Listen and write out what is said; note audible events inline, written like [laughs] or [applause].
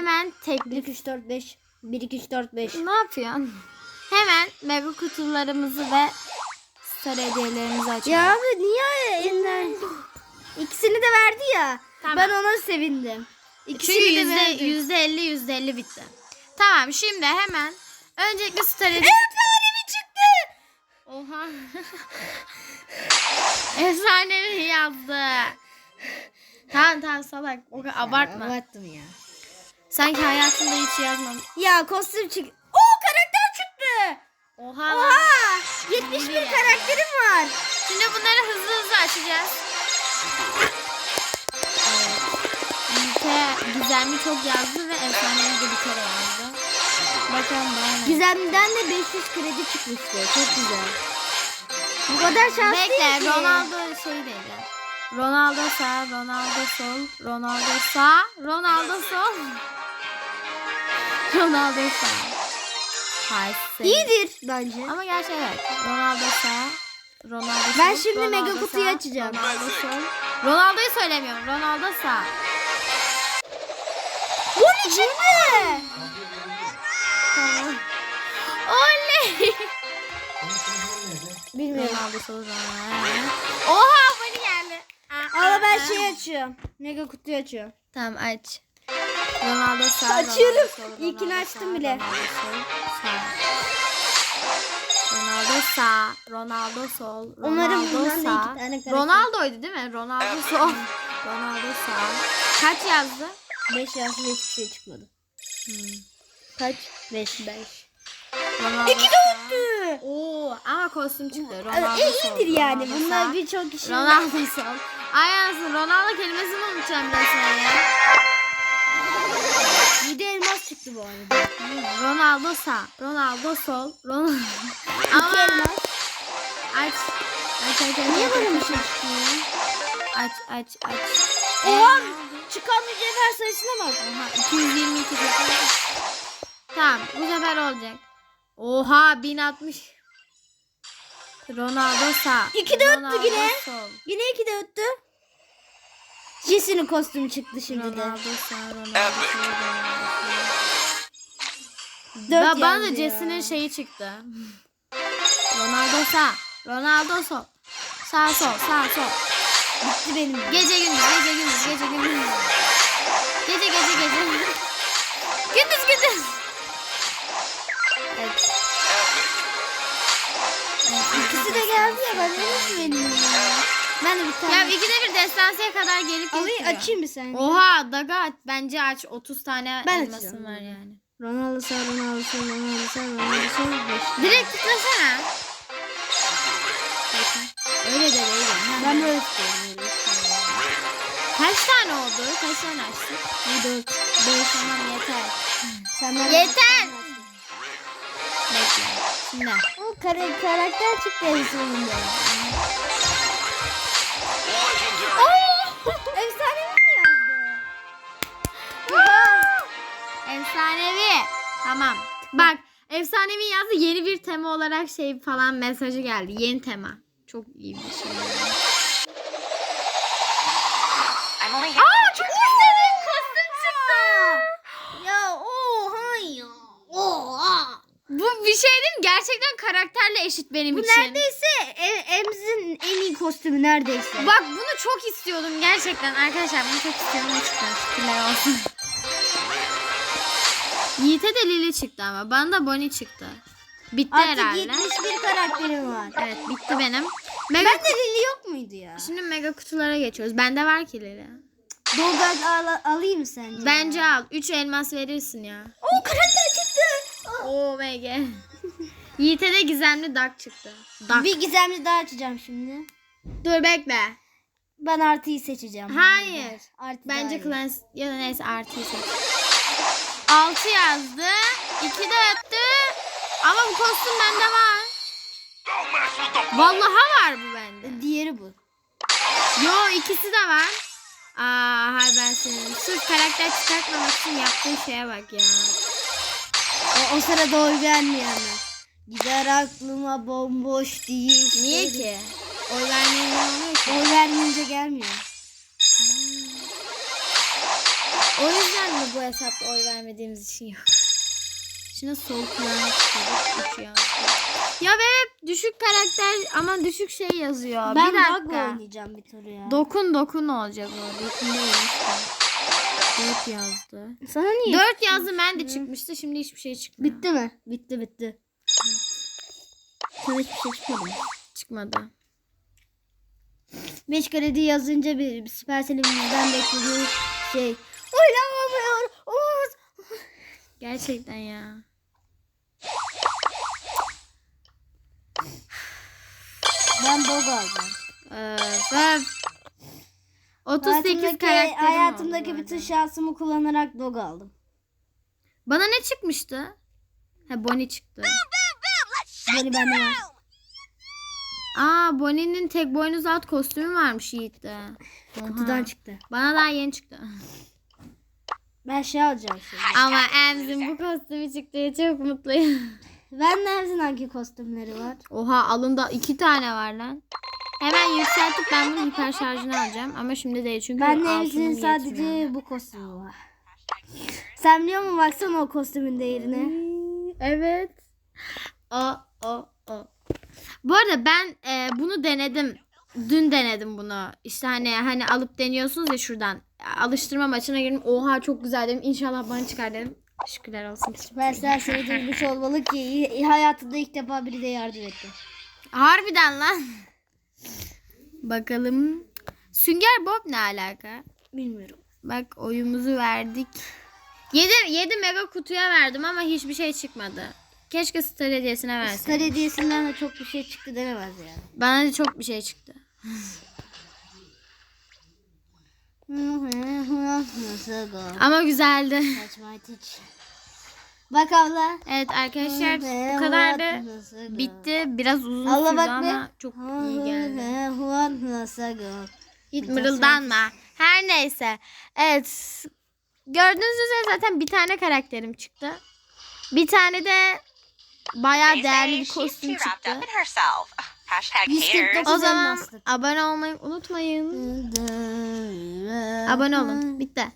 hemen 1 teklif 2 3 4 5 1 2 3 4 5. Ne yapıyorsun? Hemen mega kutularımızı ve star hediyelerimizi açalım. Ya abi niye elinden İkisini de verdi ya. Tamam. Ben ona sevindim. Çünkü İkisini de yüzde, verdi. yüzde elli yüzde elli bitti. Tamam şimdi hemen öncelikle star hediye... Efsanevi çıktı. Oha. [laughs] Efsanevi yazdı. Tamam tamam salak. O kadar abartma. Abarttım ya. Sanki hayatında hiç yazmamış. Ya kostüm çıktı. Oo karakter çıktı. Oha. Oha. 71 karakterim var. Şimdi bunları hızlı hızlı açacağız. Evet. Gizemli çok yazdı ve efsanevi de bir kere yazdı. Bakalım daha ne? Gizem'den de 500 kredi çıkmıştı. Çok güzel. Bu kadar şanslı Bekle ki. Ronaldo şey diyeceğim. Ronaldo sağ, Ronaldo sol, Ronaldo sağ, Ronaldo sol. Ronaldo sağ. Hayır. İyidir bence. Ama gerçi evet. Ronaldo sağ. Ronaldo Ben şimdi Ronaldo mega kutuyu açacağım. Ronaldo. Ronaldo'yu söylemiyorum. Ronaldo sağ. Bu ne? Tamam. Oley. Bilmiyorum. Ronaldo sol. Ronaldo. Oha beni geldi. Ama ben şey açıyorum. Mega kutuyu açıyorum. Tamam aç. Ronaldo sağ. Açıyorum. Ronaldo sol, İlkini açtım bile. Ronaldo sağ. Ronaldo sağ. Ronaldo sol. Umarım bundan da iki tane karakter- Ronaldo'ydu değil mi? Ronaldo sol. [laughs] Ronaldo sağ. Kaç yazdı? 5 yazdı ve hiçbir şey çıkmadı. Hmm. Kaç? 5. 5. Ronaldo İki öttü. Oo ama kostüm çıktı. Ronaldo E, sol. iyidir yani. Ronaldo Bunlar birçok kişi. Ronaldo sol. Ay anasını Ronaldo kelimesini unutacağım resmen ya. Bir de elmas çıktı bu arada. Ronaldo sağ. Ronaldo sol. Ronaldo. Ama elmas. aç. Aç aç aç. Niye böyle bir şey çıkmıyor? Aç aç aç. Oha! Çıkan mücevher sayısına bak. Oha 222 sefer. Tamam bu sefer olacak. Oha 1060. Ronaldo sağ. İki de öttü yine. sol. Yine iki de öttü. Jesse'nin kostümü çıktı şimdi de. Dört Ba- bana da Jesse'nin şeyi çıktı. Ronaldo sağ. Ronaldo sol. Sağ sol sağ sol. Bitti benim. Gece gündüz gece gündüz gece gündüz. Gece gece gece. gündüz gündüz. Evet. İkisi de geldi ya ben nasıl benim ya? Ben de bir tane. Ya ikide bir destansiye kadar gelip Alayım geçiyor. açayım bir sen. Oha Daga. Bence aç. 30 tane Ben elmasın açacağım. var yani. Ronaldo sağ, Ronaldo sağ, Ronaldo sağ, Ronaldo sağ. beş. Direkt tıklasana. Öyle de öyle. Ha, Ben böyle tutuyorum. Kaç tane oldu? Kaç tane açtık? Bir dört. Beş tamam yeter. Sen ben Yeter. Bekle. Şimdi. O kare, karakter çıktı en sonunda. Efsane mi yazdı? Efsanevi. Tamam. Bak efsanevi yazdı yeni bir tema olarak şey falan mesajı geldi. Yeni tema. Çok iyi bir şey. Aa çok istedim. Kostüm çıktı. Ya oha ya. Oha. Bu bir şey mi? Gerçekten karakterle eşit benim Bu için. neredeyse e- Emz'in en iyi kostümü neredeyse. Bak bunu çok istiyordum gerçekten arkadaşlar bunu çok istiyordum çıktı. Şükürler olsun. Yiğit'e de Lili çıktı ama bana da Bonnie çıktı. Bitti Artık herhalde. 71 karakterim var. Evet bitti benim. Mega Ben de Lili yok muydu ya? Şimdi mega kutulara geçiyoruz. Bende var ki Lili. Dolgaz al, alayım sence? Bence al. 3 elmas verirsin ya. O karakter çıktı. Oo MG. Yiğit'e de gizemli dak çıktı. Dak. Bir gizemli daha açacağım şimdi. Dur bekle. Ben artıyı seçeceğim. Hayır. Artı Bence class ya da neyse artıyı seç. 6 yazdı. 2 de öttü. Ama bu kostüm bende var. Vallahi var bu bende. Diğeri bu. Yo ikisi de var. Aa hay ben senin. Sırf karakter çıkartmamak için yaptığı şeye bak ya. O, o sırada oy vermiyor ama. Gider aklıma bomboş değil. Niye ki? Oy vermeyen ne oluyor ki? Oy vermeyince gelmiyor. O yüzden mi bu hesapta oy vermediğimiz için yok? Şimdi sol kulağına. Ya ve hep düşük karakter ama düşük şey yazıyor. Ben bir bug dakika. oynayacağım bir tur ya. Dokun dokun olacak o. Dokun değil. Dört yazdı. Sana niye? Dört yazdı ben de çıkmıştı. Şimdi hiçbir şey çıkmıyor. Bitti mi? Bitti bitti. Sana hiçbir şey çıkmadı mı? Çıkmadı. 5 kredi yazınca bir Supercell'in bizden beklediği şey. Oynamamıyor. Umut. Gerçekten ya. Ben dog alacağım. Ee, ben 38 Hayatımdaki, karakterim hayatımdaki bütün orada. şansımı kullanarak dog aldım. Bana ne çıkmıştı? Ha Bonnie çıktı. Böyle bende var. Aa Bonnie'nin tek boynuz alt kostümü varmış Yiğit'te. Oha. Kutudan çıktı. Bana daha yeni çıktı. Ben şey alacağım şimdi. Ama Emz'in bu kostümü çıktı çok mutluyum. Ben Nevzin hangi kostümleri var? Oha alında iki tane var lan. Hemen yükseltip ben bunun hiper şarjını alacağım. Ama şimdi değil çünkü Ben altınım Nevzin'in sadece yetmiyor. bu kostümü var. Sen biliyor musun baksana o kostümün değerini? Evet. O. Bu arada ben e, bunu denedim. Dün denedim bunu. İşte hani hani alıp deniyorsunuz ya şuradan. Alıştırma maçına girdim. Oha çok güzel dedim. İnşallah bana çıkar dedim. Şükürler olsun. Süpersel seni duymuş olmalı ki hayatında ilk defa biri de yardım etti. Harbiden lan. Bakalım. Sünger Bob ne alaka? Bilmiyorum. Bak oyumuzu verdik. 7, 7 mega kutuya verdim ama hiçbir şey çıkmadı. Keşke Star hediyesine Star verseydim. hediyesinden de çok bir şey çıktı denemez yani. Bana da çok bir şey çıktı. Ama güzeldi. Bak abla. Evet arkadaşlar bu kadar da bitti. Biraz uzun Allah sürdü bak be. ama çok iyi geldi. Hiç mırıldanma. Her neyse. Evet. Gördüğünüz üzere zaten bir tane karakterim çıktı. Bir tane de bayağı They değerli bir she's kostüm too wrapped çıktı. up in herself. [laughs] Hashtag 149 haters. O zaman abone olmayı unutmayın. Abone olun. Bitti.